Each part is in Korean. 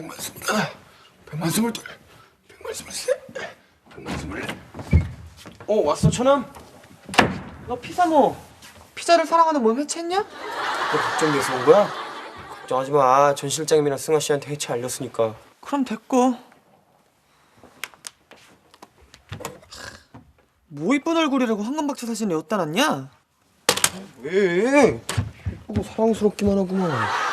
백만 스물하나, 백만 스물둘, 백만 스물셋, 백만 스물넷. 어 왔어 천암? 너 피사모 피자를 사랑하는 몸 해체했냐? 너 걱정돼서 온 거야? 걱정하지 마. 전 실장님이랑 승아 씨한테 해체 알렸으니까. 그럼 됐고 뭐 이쁜 얼굴이라고 황금박쥐 사진을 여기다 놨냐? 왜? 예쁘고 사랑스럽기만 하구만.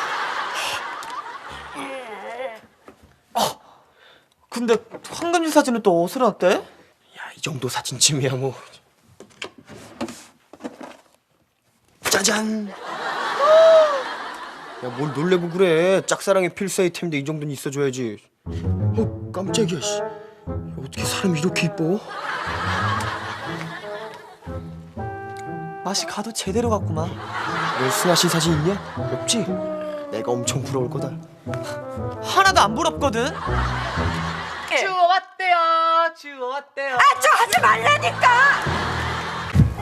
근데 황금지 사진은 또 어디서 놨대? 야, 이 정도 사진쯤이야 뭐. 짜잔. 야, 뭘 놀래고 그래. 짝사랑의 필수 아이템인데 이 정도는 있어줘야지. 어, 깜짝이야, 씨. 야, 어떻게 사람이 이렇게 이뻐? 맛이 가도 제대로 갔구만 너 승아 씨 사진 있냐? 없지? 내가 엄청 부러울 거다. 하나도 안 부럽거든 주워왔대요 주워왔대요 아 저 하지 말라니까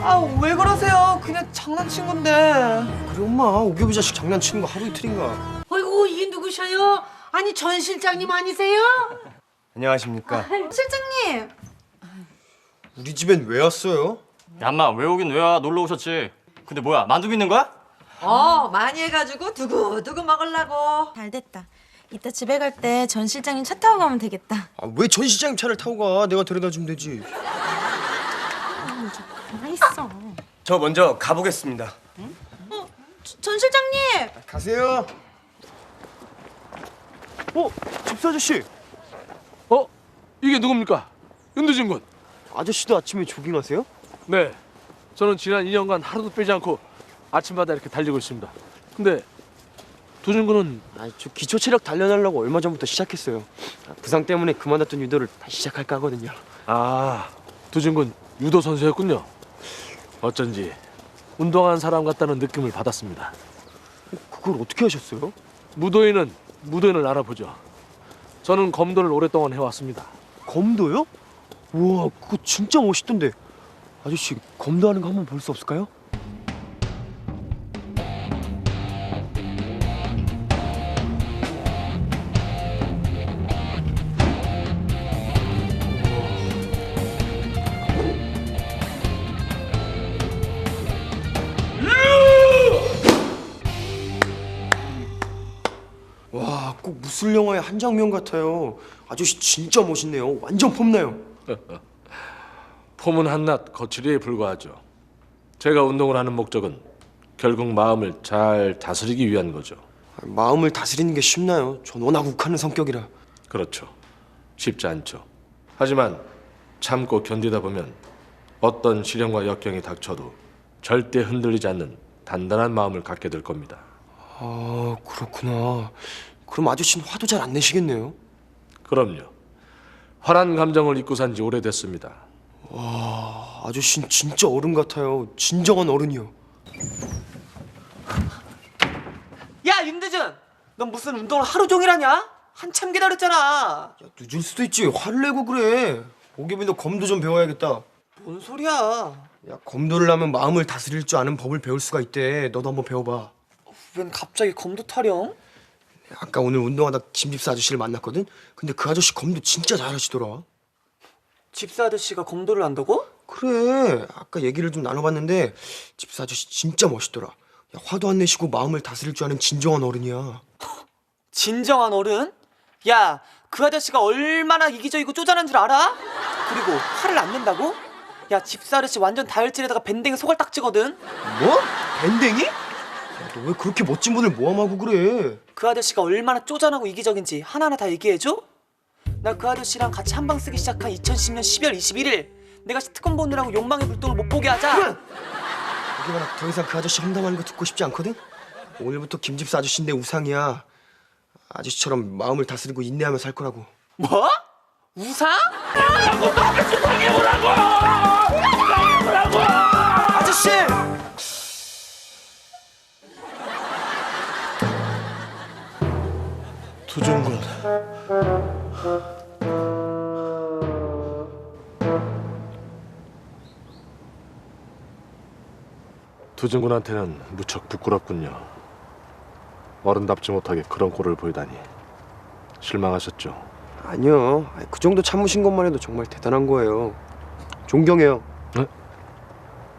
아 왜 그러세요 그냥 장난친 건데 그래, 엄마. 오겹이 자식 장난치는 거 하루 이틀인가. 어이구 이게 누구셔요? 아니 전 실장님 아니세요? 안녕하십니까. 실장님 우리 집엔 왜 왔어요? 야, 인마 왜 오긴 왜야 놀러 오셨지 근데 뭐야 만두고 있는 거야? 어 많이 해가지고 두고두고 먹으려고 잘 됐다. 이따 집에 갈 때 전 실장님 차 타고 가면 되겠다. 아, 왜 전 시장님 차를 타고 가? 내가 데려다 주면 되지. 가만 있어. 저 먼저 가보겠습니다. 전 실장님! 가세요. 어, 집사 아저씨. 어? 이게 누굽니까? 윤두진 군. 아저씨도 아침에 조깅하세요? 네. 저는 지난 2년간 하루도 빼지 않고 아침마다 이렇게 달리고 있습니다. 근데 두준 군은 아, 저 기초 체력 단련하려고 얼마 전부터 시작했어요. 아, 부상 때문에 그만뒀던 유도를 다시 시작할까 하거든요. 아 두준 군 유도 선수였군요. 어쩐지 운동한 사람 같다는 느낌을 받았습니다. 그걸 어떻게 하셨어요? 무도인은 무도인을 알아보죠. 저는 검도를 오랫동안 해왔습니다. 검도요? 우와, 그거 진짜 멋있던데. 아저씨, 검도하는 거 한번 볼 수 없을까요? 무술 영화의 한 장면 같아요. 아저씨 진짜 멋있네요. 완전 폼나요. 폼은 한낱 거칠이에 불과하죠. 제가 운동을 하는 목적은 결국 마음을 잘 다스리기 위한 거죠. 아, 마음을 다스리는 게 쉽나요? 전 워낙 욱하는 성격이라. 그렇죠. 쉽지 않죠. 하지만 참고 견디다 보면 어떤 시련과 역경이 닥쳐도 절대 흔들리지 않는 단단한 마음을 갖게 될 겁니다. 아, 그렇구나. 그럼 아저씨는 화도 잘 안 내시겠네요. 그럼요. 화난 감정을 잊고 산 지 오래됐습니다. 아, 아저씨는 진짜 어른 같아요. 진정한 어른이요. 야 윤대준 넌 무슨 운동을 하루 종일 하냐? 한참 기다렸잖아 야, 늦을 수도 있지. 화를 내고 그래. 오겹이 너 검도 좀 배워야겠다. 뭔 소리야 야, 검도를 하면 마음을 다스릴 줄 아는 법을 배울 수가 있대. 너도 한번 배워봐. 웬 갑자기 검도 타령? 아까 오늘 운동하다 김집사 아저씨를 만났거든? 근데 그 아저씨 검도 진짜 잘하시더라. 집사 아저씨가 검도를 한다고? 그래 아까 얘기를 좀 나눠봤는데 집사 아저씨 진짜 멋있더라 야, 화도 안 내시고 마음을 다스릴 줄 아는 진정한 어른이야 진정한 어른? 야, 그 아저씨가 얼마나 이기적이고 쪼잔한 줄 알아? 그리고 화를 안 낸다고? 야, 집사 아저씨 완전 다혈질에다가 밴댕이 소갈 딱지거든? 뭐? 밴댕이? 너 왜 그렇게 멋진 분을 모함하고 그래 그 아저씨가 얼마나 쪼잔하고 이기적인지 하나하나 다 얘기해줘? 나 그 아저씨랑 같이 한방 쓰기 시작한 2010년 12월 21일 내가 특검 보느라고 욕망의 불똥을 못 보게 하자 여기가 더 이상 그 아저씨 험담하는 거 듣고 싶지 않거든? 오늘부터 김집사 아저씨 내 우상이야 아저씨처럼 마음을 다스리고 인내하며 살 거라고 뭐? 우상? 아저씨! 두준군. 두준군한테는 무척 부끄럽군요. 어른답지 못하게 그런 꼴을 보이다니. 실망하셨죠? 아니요. 아니, 그 정도 참으신 것만 해도 정말 대단한 거예요. 존경해요.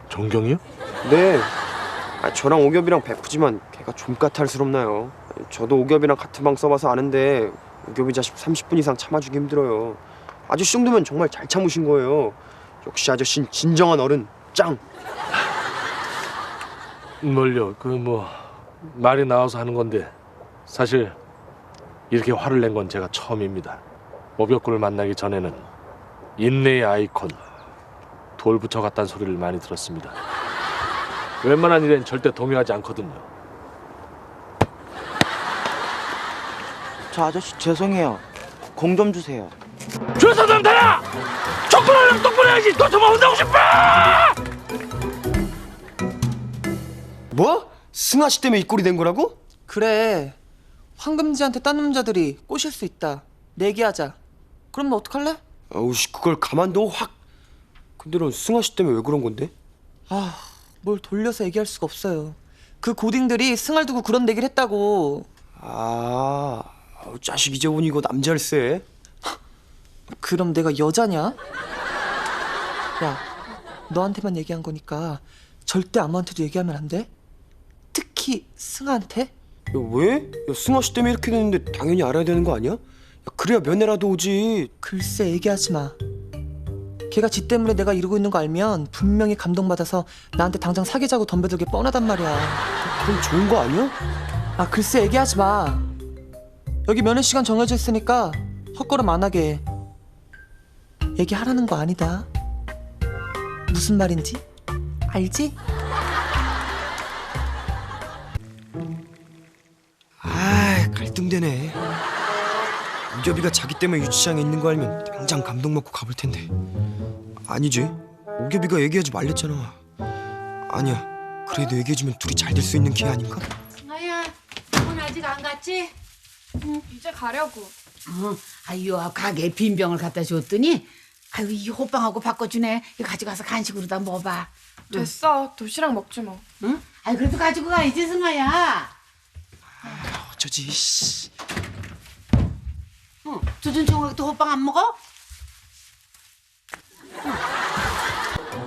존경이요? 네. 아, 저랑 오겹이랑 베프지만 걔가 좀 까탈스럽나요? 저도 오겹이랑 같은 방 써봐서 아는데 오겹이 자식 30분 이상 참아주기 힘들어요. 아저씨 정도면 정말 잘 참으신 거예요. 역시 아저씨는 진정한 어른 짱. 뭘요? 그 뭐 말이 나와서 하는 건데 사실 이렇게 화를 낸 건 제가 처음입니다. 오벽구를 만나기 전에는 인내의 아이콘 돌부처 같다는 소리를 많이 들었습니다. 웬만한 일엔 절대 동요하지 않거든요. 저 아저씨 죄송해요. 공 좀 주세요. 주사람 달아! 족구를 똑바로 해야지! 너처럼 혼나고 싶어! 뭐? 승아 씨 때문에 이 꼴이 된 거라고? 그래 황금지한테 딴 남자들이 꼬실 수 있다 내기하자 그럼 너 어떡할래? 아우씨 그걸 가만둬 확. 근데 넌 승아 씨 때문에 왜 그런 건데? 아 뭘 돌려서 얘기할 수가 없어요 그 고딩들이 승알 두고 그런 내기를 했다고 아, 아우, 자식 이제 보니 이거 남자일세. 그럼 내가 여자냐? 야 너한테만 얘기한 거니까 절대 아무한테도 얘기하면 안 돼? 특히 승아한테? 야, 왜? 야, 승아 씨 때문에 이렇게 됐는데 당연히 알아야 되는 거 아니야? 야, 그래야 면회라도 오지. 글쎄 얘기하지 마. 걔가 지 때문에 내가 이러고 있는 거 알면 분명히 감동받아서 나한테 당장 사귀자고 덤벼들게 뻔하단 말이야. 그럼 좋은 거 아니야? 아 글쎄 얘기하지 마. 여기 면회 시간 정해져 있으니까 헛걸음 안 하게. 해. 얘기하라는 거 아니다. 무슨 말인지 알지? 아, 갈등되네. 오겹이가 자기 때문에 유치장에 있는 거 알면 당장 감동 먹고 가볼 텐데. 아니지. 오겹이가 얘기하지 말랬잖아. 아니야. 그래도 얘기해주면 둘이 잘 될 수 있는 기회 아닌가? 승아야, 오늘 아직 안 갔지? 이제 가려고. 어, 아유, 가게에 빈병을 갖다 줬더니 아유, 이 호빵하고 바꿔주네. 이거 가져가서 간식으로 다 먹어봐. 됐어. 도시락 먹지 뭐. 응? 아유, 그래도 가지고 가야지, 승아야. 어쩌지, 씨. 응, 두준 총각도 호빵 안 먹어?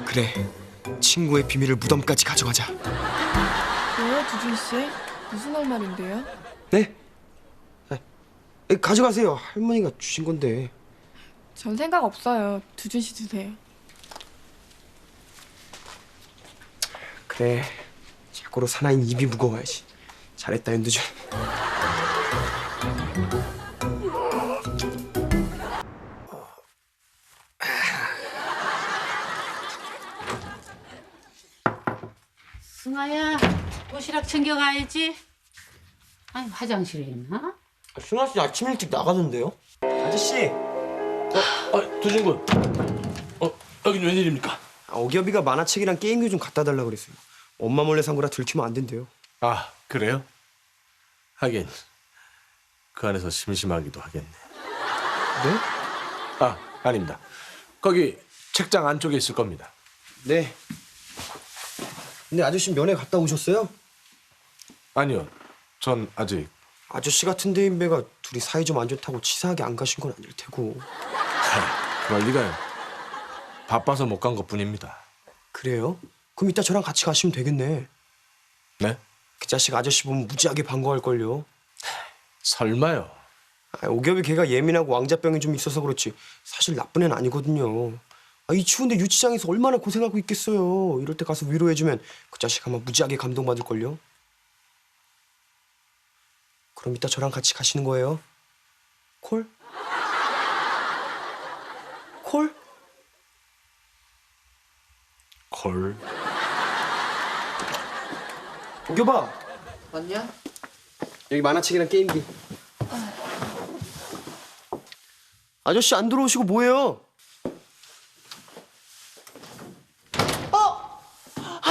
그래. 친구의 비밀을 무덤까지 가져가자. 왜요, 두준 씨? 무슨 할 말인데요? 네? 아, 에, 가져가세요. 할머니가 주신 건데. 전 생각 없어요. 두준 씨 드세요. 그래. 자고로 사나인 입이 무거워야지. 잘했다, 윤두준. 승아야, 도시락 챙겨가야지. 아니, 화장실에 있나? 승아 씨 아침 일찍 나가던데요? 아저씨. 아, 두진군. 어, 여긴 웬일입니까? 아, 오겹이가 만화책이랑 게임기 좀 갖다 달라 그랬어요. 엄마 몰래 산 거라 들키면 안 된대요. 아, 그래요? 하긴 그 안에서 심심하기도 하겠네. 네? 아, 아닙니다. 거기 책장 안쪽에 있을 겁니다. 네. 근데 아저씨 면회 갔다 오셨어요? 아니요. 전 아직 아저씨 같은 대인배가 둘이 사이 좀 안 좋다고 치사하게 안 가신 건 아닐 테고. 그럴 리가요. 바빠서 못 간 것뿐입니다. 그래요? 그럼 이따 저랑 같이 가시면 되겠네. 네? 그 자식 아저씨 보면 무지하게 반가워할걸요. 설마요. 아, 오겹이 걔가 예민하고 왕자병이 좀 있어서 그렇지 사실 나쁜 애는 아니거든요. 아, 이 추운데 유치장에서 얼마나 고생하고 있겠어요. 이럴 때 가서 위로해주면 그 자식 아마 무지하게 감동받을걸요. 그럼 이따 저랑 같이 가시는 거예요? 콜? 콜? 콜. 오겹아 맞냐? 여기 만화책이랑 게임기. 아저씨 안 들어오시고 뭐해요?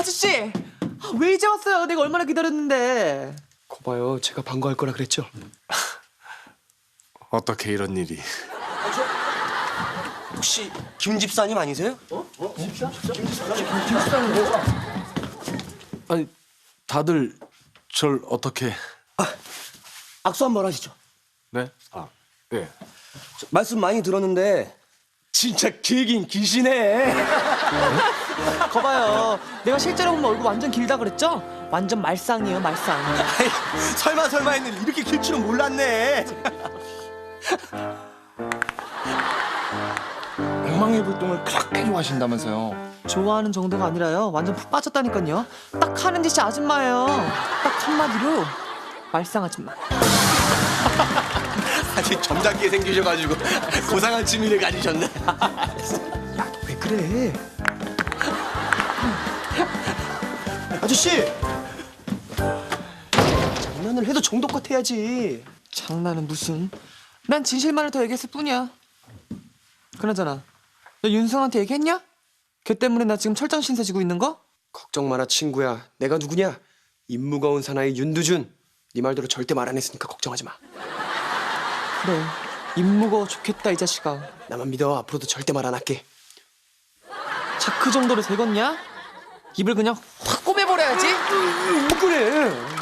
아저 씨 아, 왜 이제 왔어요? 내가 얼마나 기다렸는데. 거봐요 제가 반가워할 거라 그랬죠? 어떻게 이런 일이? 혹시 김 집사님 아니세요? 아니, 다들 절 어떻게? 악수 한번 하시죠. 네? 아, 네. 말씀 많이 들었는데 진짜 길긴 기시네. 거봐요. 내가 실제로 보면 얼굴 완전 길다 그랬죠? 완전 말상이에요, 말상. 설마 설마 했는데 이렇게 길 줄은 몰랐네. 엉망의 불똥을 그렇게 좋아하신다면서요? 좋아하는 정도가 아니라요. 완전 푹 빠졌다니까요. 딱 하는 짓이 아줌마예요. 딱 한마디로 말상 아줌마. 아직 점잖게 생기셔가지고 고상한 취미를 가지셨네. 왜 그래? 아저씨! 장난을 해도 정도껏 해야지. 장난은 무슨? 난 진실만을 더 얘기했을 뿐이야. 그나저나, 너 윤성한테 얘기했냐? 걔 때문에 나 지금 철장 신세 지고 있는 거? 걱정 마라 친구야. 내가 누구냐? 입 무거운 사나이 윤두준. 네 말대로 절대 말 안 했으니까 걱정하지 마. 그래, 입 무거워 좋겠다 이 자식아. 나만 믿어. 앞으로도 절대 말 안 할게. 자그 정도로 되겠냐? 입을 그냥 확 꼬매버려야지. 그래.